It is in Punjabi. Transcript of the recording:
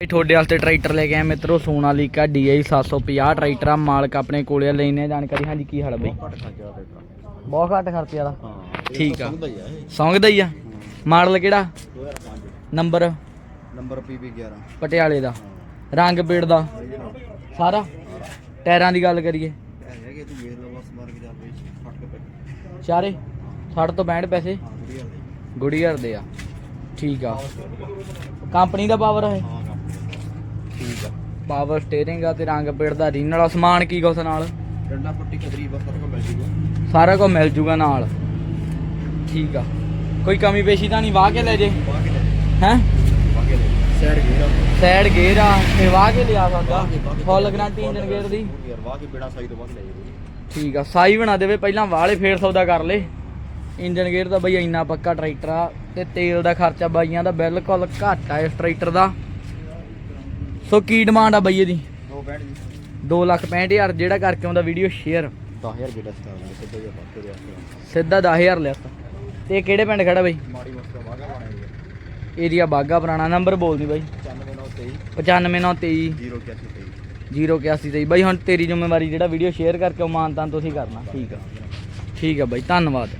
ਇਹ ਤੁਹਾਡੇ ਵਾਸਤੇ ਟਰੈਕਟਰ ਲੈ ਕੇ ਆਏ ਮਿੱਤਰੋ ਸੋਨਾਲੀਕਾ DI 750 ਟਰੈਕਟਰ ਆ ਮਾਲਕ ਆਪਣੇ ਕੋਲੇ ਆ, ਲੈਣੇ ਜਾਣਕਾਰੀ। ਹਾਂਜੀ ਕੀ ਹਾਲ ਆ ਬਈ? ਘੱਟ ਖਰਚਾ ਟਰੈਕਟਰ। ਬਹੁਤ ਘੱਟ ਖਰਚੇ ਵਾਲਾ? ਹਾਂ ਠੀਕ ਆ। ਦਾ ਹੀ ਆ ਮਾਡਲ ਕਿਹੜਾ? 2005 ਨੰਬਰ? ਨੰਬਰ PB 11 ਪਟਿਆਲੇ ਦਾ। ਰੰਗ ਪੇੜ ਦਾ। ਸਾਰਾ? ਟਾਇਰਾਂ ਦੀ ਗੱਲ ਕਰੀਏ। ਹੈਗੇ ਤੂੰ ਵੇਖ ਲੈ ਬਸ ਮਾਰ ਕੇ ਜਾ ਪਈ ਫਟ ਕੇ ਪੈ ਚਾਰੇ? 60 ਤੋਂ 65 ਪੈਸੇ? ਗੁੜੀਅਰ ਦੇ। ਆ। ਠੀਕ ਆ। ਕੰਪਨੀ ਦਾ ਪਾਵਰ ਹੈ। ਪਾਵਰ ਸਟੀਅਰਿੰਗ ਆ ਤੇ ਰੰਗ ਪੇੜ ਦਾ ਰੀਨਲ ਆ ਸਮਾਨ ਕੀ ਕੁਛ ਨਾਲ? ਡੰਡਾ ਪੱਟੀ ਕਦਰੀ ਬਸ ਤੱਕ ਮਿਲ ਜੂਗਾ। ਸਾਰਾ ਕੁਝ ਮਿਲ ਜੂਗਾ ਨਾਲ। ਠੀਕ ਆ। ਕੋਈ ਕਮੀ ਪੇਸ਼ੀ ਤਾਂ ਨਹੀਂ? ਵਾਹ ਕੇ ਲੈ ਜੇ। ਵਾਹ ਕੇ ਲੈ ਹੈ? ਵਾਹ ਕੇ ਲੈ ਸਾਈਡ ਗੇਰਾ ਸਾਈਡ ਗੇਅਰ ਆ। ਤੇ ਵਾਹ ਕੇ ਲਿਆ ਸਕਦਾ। ਵਾਹ ਕੇ- ਵਾਹ ਕੇ- ਫੁੱਲ ਗਰੰਟੀ ਇੰਜਨ ਗੇਅਰ ਦੀ। ਯਾਰ ਵਾਹ ਕੇ ਬਿਨਾ ਸਾਈ ਤੋਂ ਬਾਅਦ ਲੈ ਜਾਊਗੀ ਠੀਕ ਆ। ਸਾਈ ਬਣਾ ਦੇਵੇ ਪਹਿਲਾਂ ਵਾਲੇ ਫੇਰ ਸੌਦਾ ਕਰ ਲੇ। ਇੰਜਨ ਗੇਅਰ ਦਾ ਬਈ ਇੰਨਾ ਪੱਕਾ ਟਰੈਕਟਰ ਆ ਤੇ ਤੇਲ ਦਾ ਖਰਚਾ ਬਾਈਆਂ ਦਾ ਬਿਲਕੁਲ ਘੱਟ ਆ ਇਸ ਟਰੈਕਟਰ ਦਾ। ਸੋ ਕੀ ਡਿਮਾਂਡ ਆ ਬਈ ਇਹਦੀ? ਦੋ ਬੈਠ ਜੀ। 2 ਲੱਖ 65000 ਜਿਹੜਾ ਕਰਕੇ ਆਉਂਦਾ ਵੀਡੀਓ ਸ਼ੇਅਰ 10000 ਰੁਪਏ ਦਾ ਸਟਾਰ ਹੈ ਸਿੱਧਾ ਆਸਤੇ ਸਿੱਧਾ 10000 ਲਿਆ ਤੇ। ਇਹ ਕਿਹੜੇ ਪਿੰਡ ਖੜਾ ਬਈ? ਮਾੜੀ ਮਸਤਾ ਵਾਗਾ ਬਣਾਈ ਏਰੀਆ ਬਾਗਾ ਪੁਰਾਣਾ ਨੰਬਰ ਬੋਲ ਦੀ ਬਾਈ। 99 95923 0 ਕਿਆ 081 ਤੇ ਬਾਈ ਹੁਣ ਤੇਰੀ ਜ਼ਿੰਮੇਵਾਰੀ ਜਿਹੜਾ ਵੀਡੀਓ ਸ਼ੇਅਰ ਕਰਕੇ ਉਹ ਮਾਨਤਾਨ ਤੁਸੀਂ ਕਰਨਾ। ਠੀਕ ਆ। ਠੀਕ ਆ ਬਾਈ ਧੰਨਵਾਦ।